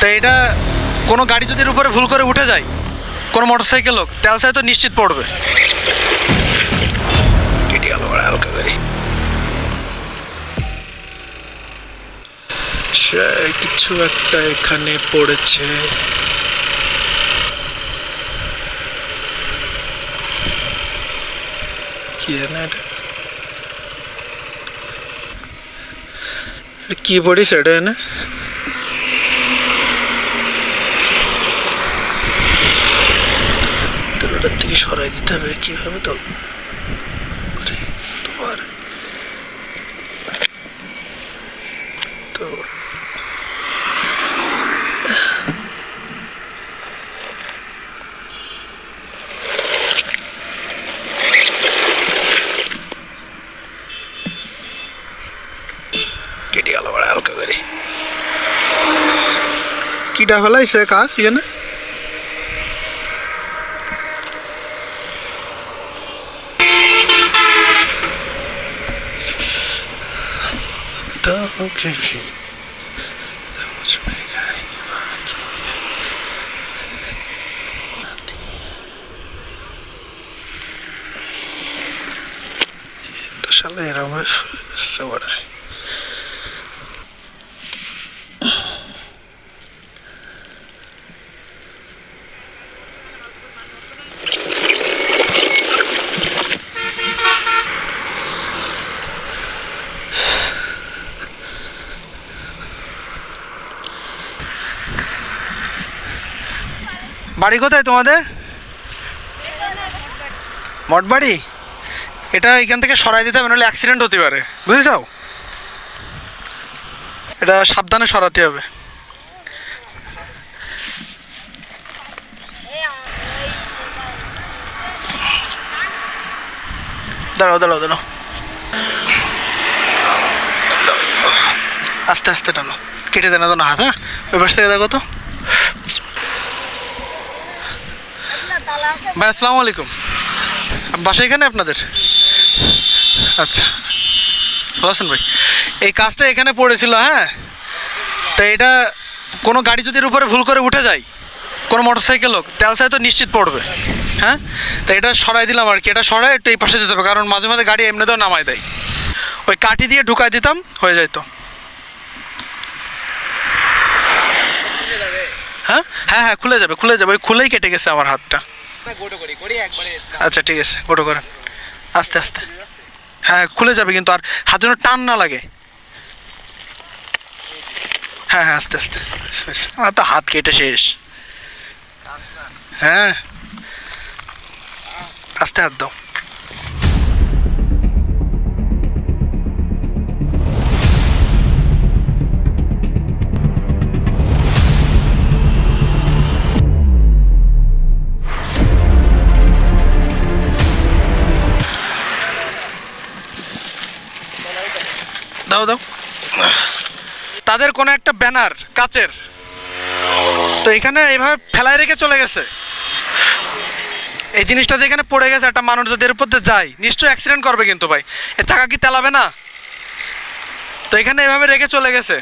তো এটা কোনো গাড়ি যদি উপরে ভুল করে উঠে যায়, কোনো মোটর সাইকেল হোক, তেল তো নিশ্চিত পড়বে। কেটে কিছু একটা এখানে পড়েছে। কি জানে এটা। কি পড়িস এটা এনে তোর থেকে সরাই দিতে হবে কীভাবে তো? তো কেটে হালকা করে। কিটা ফেলাইছে কাজ Então, o que que... Então, pegar aqui. aqui. Deixa eu ler, mas... É Essa hora. বাড়ি কোথায় তোমাদের? মঠবাড়ি? এটা এখান থেকে সরাই দিতে হবে, নাহলে অ্যাক্সিডেন্ট হতে পারে। বুঝেছাও এটা সাবধানে সরাতে হবে। দাঁড়াও দাঁড়াও দাঁড়াও। আস্তে আস্তে টানো। কেটে দেনা তো না হাত হ্যাঁ? ওই পাশ থেকে দেখো তো। ভাই, আসসালামু আলাইকুম। বাসা এখানে আপনাদের? আচ্ছা। ভালো আছেন ভাই? এই কাজটা এখানে পড়েছিল হ্যাঁ? তো এটা কোনো গাড়ি যদি উপরে ভুল করে উঠে যায়, কোনো মোটর সাইকেল হোক, তেল সাই তো নিশ্চিত পড়বে হ্যাঁ? তো এটা সরাই দিলাম আর কি। এটা সরাই একটু এই পাশে যেতে হবে, কারণ মাঝে মাঝে গাড়ি এমনিতেও নামায় দেয়। ওই কাঠি দিয়ে ঢুকাই দিতাম, হয়ে যাইতো। হ্যাঁ? হ্যাঁ হ্যাঁ খুলে যাবে খুলে যাবে। ওই খুলেই কেটে গেছে আমার হাতটা। আচ্ছা ঠিক আছে, গোটো করেন আস্তে আস্তে। হ্যাঁ খুলে যাবে কিন্তু, আর হাত যেন টান না লাগে। হ্যাঁ হ্যাঁ আস্তে আস্তে। আমার তো হাত কেটে শেষ। হ্যাঁ। আস্তে হাত দাও। দাও দাও। তাদের কোনো একটা ব্যানার কাচের। তো এখানে এইভাবে ফেলায় রেখে চলে গেছে। এই জিনিসটা যে এখানে পড়ে গেছে একটা মানুষ যদি এর উপর দিয়ে যায় নিশ্চয়ই অ্যাক্সিডেন্ট করবে কিন্তু ভাই। এর চাকা কি তেলাবে না? তো এখানে এভাবে রেখে চলে গেছে।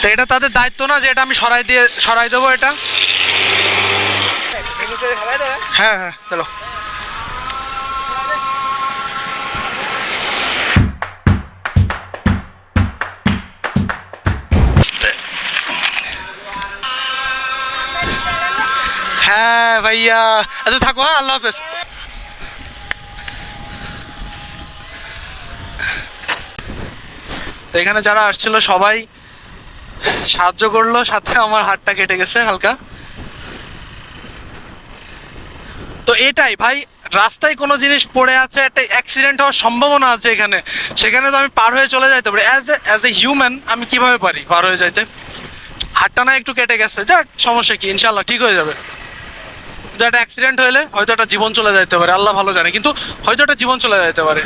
তো এটা তাদের দায়িত্ব না যে এটা আমি সরাই দিয়ে সরাই দেবো এটা। হ্যাঁ হ্যাঁ চলো। হ্যাঁ ভাইয়া। আচ্ছা থাকো হ্যাঁ আল্লাহ হাফেজ। তো এখানে যারা আসছিল, সবাই সাহায্য করল, সাথে আমার হাতটা কেটে গেছে হালকা। তো এটাই ভাই, রাস্তায় কোনো জিনিস পড়ে আছে, একটা অ্যাক্সিডেন্ট হওয়ার সম্ভাবনা আছে এখানে। সেখানে তো আমি পার হয়ে চলে যাইতে পারি। As a as a human আমি কীভাবে পারি পার হয়ে যাইতে? হাতটা না একটু কেটে গেছে। যাক, সমস্যা কি? ইনশাল্লাহ ঠিক হয়ে যাবে। একটা অ্যাক্সিডেন্ট হলে হয়তো একটা জীবন চলে যেতে পারে। আল্লাহ ভালো জানে, কিন্তু হয়তো একটা জীবন চলে যেতে পারে।